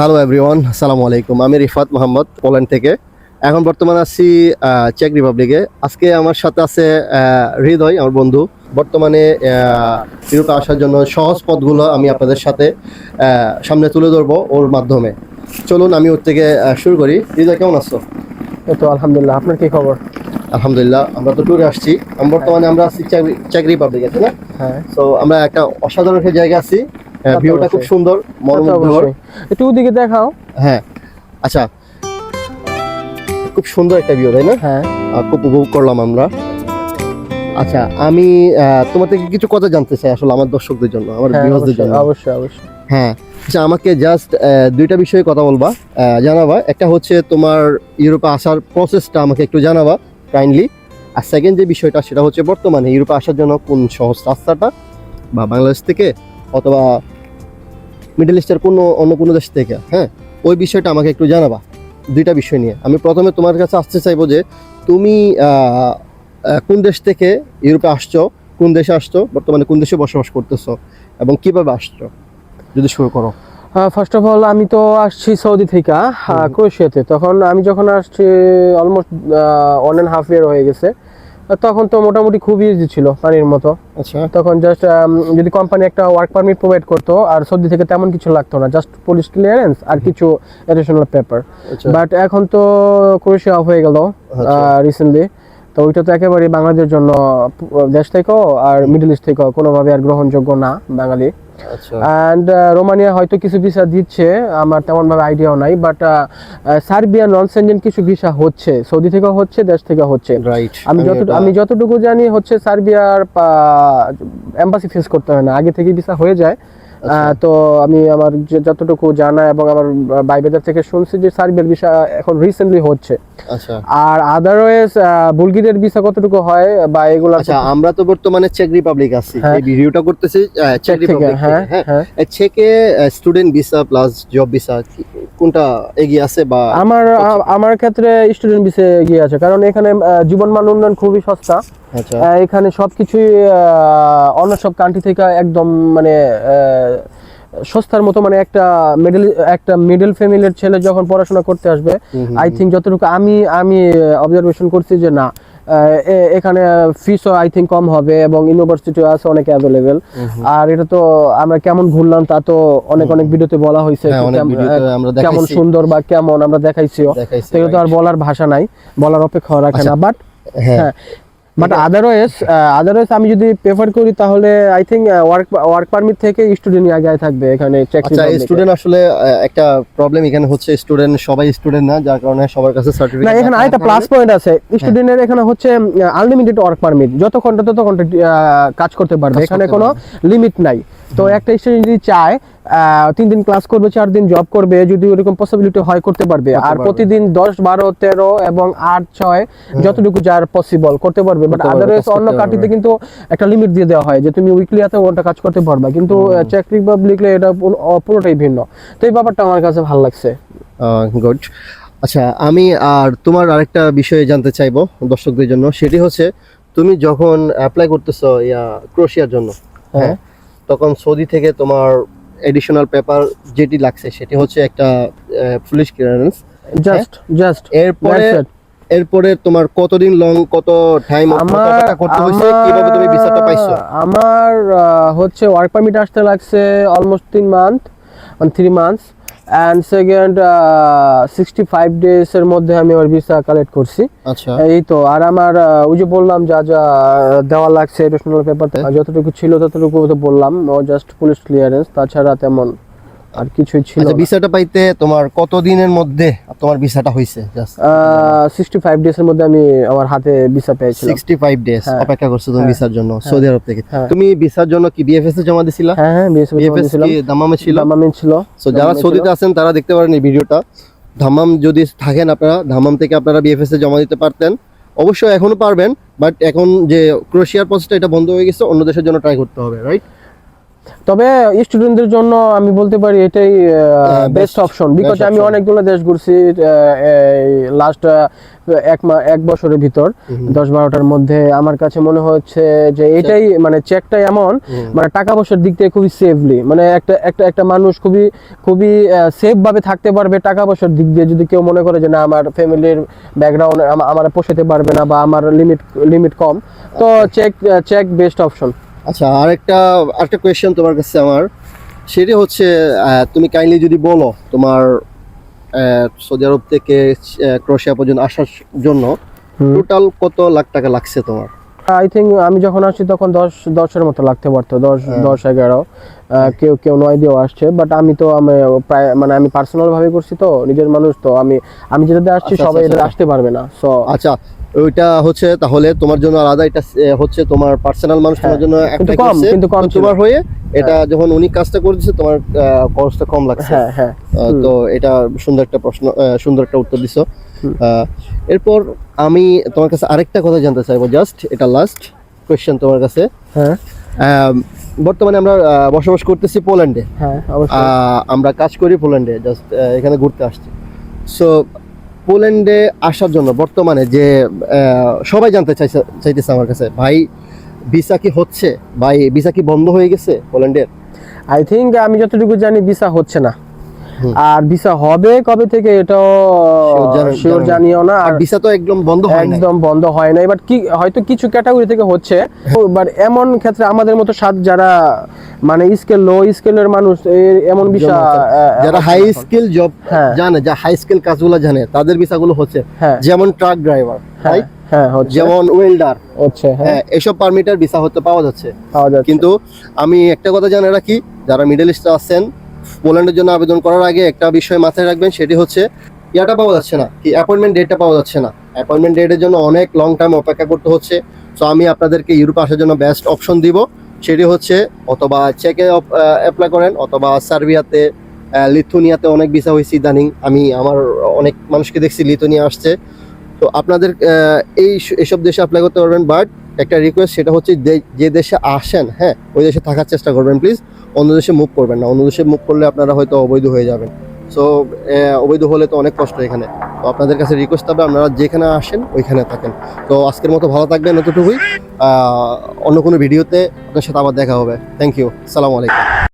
Hello everyone আসসালামু আলাইকুম আমি রিফাত মোহাম্মদ পোল্যান্ড থেকে। এখন বর্তমানে আছি চেক রিপাবলিকে আজকে আমার সাথে আছে হৃদয় আমার বন্ধু। বর্তমানে ইউরোপে আসার জন্য সহজ পথগুলো আমি আপনাদের সাথে সামনে তুলে ধরবো ওর মাধ্যমে। চলুন আমি ওর থেকে শুরু করি। হৃদয় কেমন আছো? তো আলহামদুলিল্লাহ। আপনার কি খবর? আলহামদুলিল্লাহ আমরা তো ট্যুরে আসছি। বর্তমানে আমরা আছি চেক রিপাবলিকে তাই না? হ্যাঁ। তো আমরা একটা অসাধারণ একটা জায়গা আছি। ভিউটা খুব সুন্দর মনোমুগ্ধকর। একটু ওদিকে দেখাও। হ্যাঁ আচ্ছা। খুব সুন্দর একটা ভিউ তাই না? হ্যাঁ। খুব উপভোগ করলাম আমরা। আচ্ছা আমি তোমার থেকে কিছু কথা জানতে চাই আসলে আমার দর্শকদের জন্য আমার হ্যাঁ ভিউয়ার্সদের অবশ্যই, জন্য? অবশ্যই অবশ্যই। হ্যাঁ আচ্ছা আমাকে জাস্ট দুইটা বিষয়ে কথা বলবা। জানাবা। একটা হচ্ছে তোমার ইউরোপে আসার প্রসেসটা আমাকে একটু জানাবা কাইন্ডলি আর সেকেন্ড যে বিষয়টা সেটা হচ্ছে বর্তমানে ইউরোপে আসার জন্য কোন সহজ রাস্তাটা বা বাংলাদেশ থেকে অথবা মিডল ইস্টের কোনো অন্য কোনো দেশ থেকে হ্যাঁ? ওই বিষয়টা আমাকে একটু জানাবা দুইটা বিষয় নিয়ে। আমি প্রথমে তোমার কাছে আসতে চাইব যে তুমি কোন দেশ থেকে ইউরোপে আসছো কোন দেশে আসছো বর্তমানে কোন দেশে বসবাস করতেছো এবং কীভাবে আসছো যদি শুরু করো। ফার্স্ট অফ অল আমি তো আসছি সৌদি থেকে ক্রোয়েশিয়াতে। তখন আমি যখন আসছি almost one and half year হয়ে গেছে। তখন তো মোটামুটি খুবই ইজি ছিল পানির মতো। আচ্ছা। তখন জাস্ট যদি কোম্পানি একটা ওয়ার্ক পারমিট প্রোভাইড করতো আর সর্দি থেকে তেমন কিছু লাগতো না জাস্ট পুলিশ ক্লিয়ারেন্স আর কিছু অ্যাডিশনাল পেপার আচ্ছা। বাট এখন তো ক্রোয়েশিয়া অফ হয়ে গেল আচ্ছা। রিসেন্টলি তো ওইটা তো একেবারে বাংলাদেশের জন্য দেশ থেকেও আর মিডল ইস্ট থেকেও কোনোভাবে আর গ্রহণযোগ্য না বাঙালি। আচ্ছা। অ্যান্ড রোমানিয়া হয়তো কিছু ভিসা দিচ্ছে আমার তেমন ভাবে আইডিয়াও নাই বাট সার্বিয়া নন সেনজেন কিছু ভিসা হচ্ছে সৌদি থেকেও হচ্ছে দেশ থেকে হচ্ছে। আমি যত আমি যতটুকু জানি হচ্ছে সার্বিয়ার এম্বাসি ফেস করতে হয় না আগে থেকে ভিসা হয়ে যায়। আচ্ছা। তো আমি আমার যতটুকু জানা এবং আমার বাইবেদার থেকে শুনছি যে সার্বিয়ার ভিসা এখন রিসেন্টলি হচ্ছে। আচ্ছা। আর আদারওয়াইজ বুলগিরের ভিসা কতটুকু হয় বা এগুলো আচ্ছা আমরা তো বর্তমানে চেক রিপাবলিক আছি। হ্যাঁ। এই ভিডিওটা করতেছি চেক রিপাবলিক হ্যাঁ চেকে student visa plus job visa কোনটা এগিয়ে আছে বা আমার আমার ক্ষেত্রে স্টুডেন্ট বিষয়ে এগিয়ে আছে কারণ এখানে জীবন মান উন্নয়ন খুবই সস্তা। আচ্ছা এখানে সবকিছুই অন্য সব কান্ট্রি থেকে একদম মানে সস্তার মতো মানে একটা মিডল একটা মিডল ফ্যামিলির ছেলে যখন পড়াশোনা করতে আসবে আই থিঙ্ক যতটুকু আমি আমি অবজারভেশন করছি যে না এখানে ফিসও আই থিঙ্ক কম হবে এবং ইউনিভার্সিটিও আছে অনেক অ্যাভেলেবেল। আর এটা তো আমরা কেমন ঘুরলাম তা তো অনেক অনেক ভিডিওতে বলা হয়েছে হ্যাঁ, কেমন সুন্দর বা কেমন আমরা দেখাইছিও। দেখাইছি, সেগুলো তো আর বলার ভাষা নাই বলার অপেক্ষা রাখে আচ্ছা, না বাট হ্যাঁ। হ্যাঁ বাট আদারওয়াইজ আদারওয়াইজ আমি যদি প্রেফার করি তাহলে I think work work permit থেকে স্টুডেন্ট আগে থাকবে এখানে চেক আচ্ছা স্টুডেন্ট আসলে একটা প্রবলেম এখানে হচ্ছে স্টুডেন্ট সবাই স্টুডেন্ট না যার কারণে সবার কাছে সার্টিফিকেট না এখানে আরেকটা প্লাস পয়েন্ট আছে। স্টুডেন্টের এখানে হচ্ছে আনলিমিটেড ওয়ার্ক পারমিট যত ততক্ষণ তত ঘণ্টা আহ, কাজ করতে পারবে এখানে কোনো লিমিট নাই। তো একটা স্টুডেন্ট যদি চায় তিন দিন ক্লাস করবে চার দিন জব করবে যদি ওরকম পসিবিলিটি হয় করতে পারবে। আর প্রতিদিন দশ বারো তেরো এবং আট ছয় যতটুকু যার পসিবল করতে পারবে। বাট আদারওয়াইজ অন্য পারবে। কিন্তু একটা লিমিট দিয়ে দেওয়া হয় যে তুমি উইকলি এত ঘণ্টা কাজ করতে পারবে। কিন্তু চেক রিপাবলিকে এটা পুরোটাই ভিন্ন। তো এই ব্যাপারটা আমার কাছে ভালো লাগছে। গুড আচ্ছা আমি আর তোমার আরেকটা বিষয়ে জানতে চাইব দর্শকদের জন্য। সেটি হচ্ছে তুমি যখন অ্যাপ্লাই করতেছো ইয়া ক্রোশিয়ার জন্য হ্যাঁ তখন সৌদি থেকে তোমার এডিশনাল পেপার যেটি লাগছে সেটি হচ্ছে একটা পুলিশ ক্লিয়ারেন্স জাস্ট জাস্ট এরপরে এরপরে তোমার কতদিন লং কত টাইম আমার করতে হয়েছে কীভাবে তুমি ভিসাটা পাইছো? আমার হচ্ছে ওয়ার্ক পারমিট আসতে লাগছে অলমোস্ট তিন মান্থ মানে three months and second sixty five days এর মধ্যে আমি আমার ভিসা কালেক্ট করছি। আচ্ছা। এই তো আর আমার ওই যে বললাম যা যা দেওয়া লাগছে এডিশনাল পেপার যতটুকু ছিল ততটুকু তো বললাম জাস্ট পুলিশ ক্লিয়ারেন্স তাছাড়া তেমন আর কিছুই ছিল আচ্ছা ভিসাটা পাইতে তোমার কত দিনের মধ্যে তোমার ভিসাটা হয়েছে জাস্ট সিক্সটি ফাইভ ডেজ এর মধ্যে আমি আমার হাতে ভিসা পেয়েছিলাম। সিক্সটি ফাইভ ডেজ হ্যাঁ। অপেক্ষা করছ তুমি হ্যাঁ। ভিসার জন্য সৌদি আরব থেকে। হ্যাঁ। তুমি ভিসার জন্য কি বিএফএস এ জমা দিছিলা? হ্যাঁ হ্যাঁ বিএফএস কি দামামে ছিল? দামামিন ছিল। সো যারা সৌদিতে আছেন তারা দেখতে পারেন এই ভিডিওটা। ধামাম যদি থাকেন আপনারা ধামাম থেকে আপনারা বিএফএস এ জমা দিতে পারতেন। অবশ্যই এখনও পারবেন বাট এখন যে ক্রোশিয়ার প্রসেসটা এটা বন্ধ হয়ে গেছে অন্য দেশের জন্য ট্রাই করতে হবে রাইট তবে স্টুডেন্টদের জন্য আমি বলতে পারি এটাই বেস্ট অপশন বিকজ আমি অনেকগুলো দেশ ঘুরছি লাস্ট এক মা এক বছরের ভিতর দশ বারোটার মধ্যে। আমার কাছে মনে হচ্ছে যে এটাই মানে চেকটা এমন মানে টাকা পয়সার দিক থেকে খুবই সেফলি মানে একটা একটা একটা মানুষ খুবই খুবই সেফ ভাবে থাকতে পারবে টাকা পয়সার দিক দিয়ে। যদি কেউ মনে করে যে না আমার ফ্যামিলির ব্যাকগ্রাউন্ড আমার পোষাতে পারবে না বা আমার লিমিট লিমিট কম তো চেক চেক বেস্ট অপশন আচ্ছা আরেকটা আরেকটা কোয়েশ্চেন তোমার কাছে আমার। সেটি হচ্ছে তুমি কাইন্ডলি যদি বলো তোমার সৌদি আরব থেকে ক্রোশিয়া পর্যন্ত আসার জন্য টোটাল কত লাখ টাকা লাগছে তোমার? আই থিঙ্ক আমি যখন আসছি তখন দশ দশের মতো লাগতে পারতো দশ হ্যাঁ। দশ এগারো। কেউ কেউ নয় দিয়েও আসছে বাট আমি তো আমি প্রায় মানে আমি পার্সোনাল ভাবে করছি তো নিজের মানুষ তো আমি আমি যেটাতে আসছি আচ্ছা, সবাই আচ্ছা, এটা আচ্ছা। আসতে পারবে না সো আচ্ছা ওইটা হচ্ছে তাহলে তোমার জন্য আলাদা এটা হচ্ছে তোমার পার্সোনাল মানুষ তোমার হ্যাঁ, জন্য apply কম, কিন্তু কম তোমার হয়ে এটা যখন উনি কাজটা করেছে তোমার খরচটা কম লাগছে। হ্যাঁ হ্যাঁ। তো এটা সুন্দর একটা প্রশ্ন সুন্দর একটা উত্তর দিছো। এরপর আমি তোমার কাছে আরেকটা কথা জানতে চাইব জাস্ট এটা লাস্ট কোয়েশ্চেন তোমার কাছে। হ্যাঁ। বর্তমানে আমরা বসবাস করতেছি পোল্যান্ডে। হ্যাঁ আমরা কাজ করি পোল্যান্ডে জাস্ট এখানে ঘুরতে আসছি। সো পোল্যান্ডে আসার জন্য বর্তমানে যে আহ, সবাই জানতে চাইছে চাইতেছে আমার কাছে ভাই ভিসা কি হচ্ছে? ভাই ভিসা কি বন্ধ হয়ে গেছে পোল্যান্ডের? আই থিঙ্ক আমি যতটুকু জানি ভিসা হচ্ছে না। আর ভিসা হবে কবে থেকে এটাও শিওর। জানিও না। আর ভিসা তো একদম বন্ধ হয় একদম বন্ধ হয় না এবার কি হয়তো কিছু ক্যাটাগরি থেকে হচ্ছে। বাট এমন ক্ষেত্রে আমাদের মতো সাত যারা মানে স্কেল লো স্কেলের মানুষ এমন বিষয় যারা হাই স্কিল জব হ্যাঁ। জানে যা হাই স্কিল কাজগুলো জানে তাদের ভিসাগুলো হচ্ছে হ্যাঁ। যেমন ট্রাক ড্রাইভার হ্যাঁ হ্যাঁ যেমন ওয়েল্ডার হচ্ছে হ্যাঁ। হ্যাঁ এসব পারমিটার ভিসা হতে পাওয়া যাচ্ছে। পাওয়া যাচ্ছে। কিন্তু আমি একটা কথা জানে রাখি যারা মিডল ইস্টে আছেন পোল্যান্ডের জন্য আবেদন করার আগে একটা বিষয় মাথায় রাখবেন সেটি হচ্ছে ইয়াটা পাওয়া যাচ্ছে না, কি অ্যাপয়েন্টমেন্ট ডেটটা পাওয়া যাচ্ছে না। অ্যাপয়েন্টমেন্ট ডেটের জন্য অনেক লং টাইম অপেক্ষা করতে হচ্ছে। সো আমি আপনাদেরকে ইউরোপে আসার জন্য বেস্ট অপশন দিব। সেটি হচ্ছে অথবা চেকে অ্যাপ্লাই করেন, অথবা সার্বিয়াতে লিথুনিয়াতে অনেক ভিসা হয়েছে ইদানিং। আমি আমার অনেক মানুষকে দেখছি লিথুনিয়া আসছে। তো আপনাদের এই এসব দেশে অ্যাপ্লাই করতে পারবেন বাট একটা রিকোয়েস্ট সেটা হচ্ছে যে- দেশে আসেন হ্যাঁ ওই দেশে থাকার চেষ্টা করবেন প্লিজ অন্য দেশে মুভ করবেন না। অন্য দেশে মুভ করলে আপনারা হয়তো অবৈধ হয়ে যাবেন। সো অবৈধ হলে তো অনেক কষ্ট এখানে। তো আপনাদের কাছে রিকোয়েস্ট হবে, আপনারা যেখানে আসেন, ওইখানে থাকেন। তো আজকের মতো ভালো থাকবেন অতটুকুই অন্য কোনো ভিডিওতে আপনার সাথে আবার দেখা হবে। থ্যাংক ইউ সালামু আলাইকুম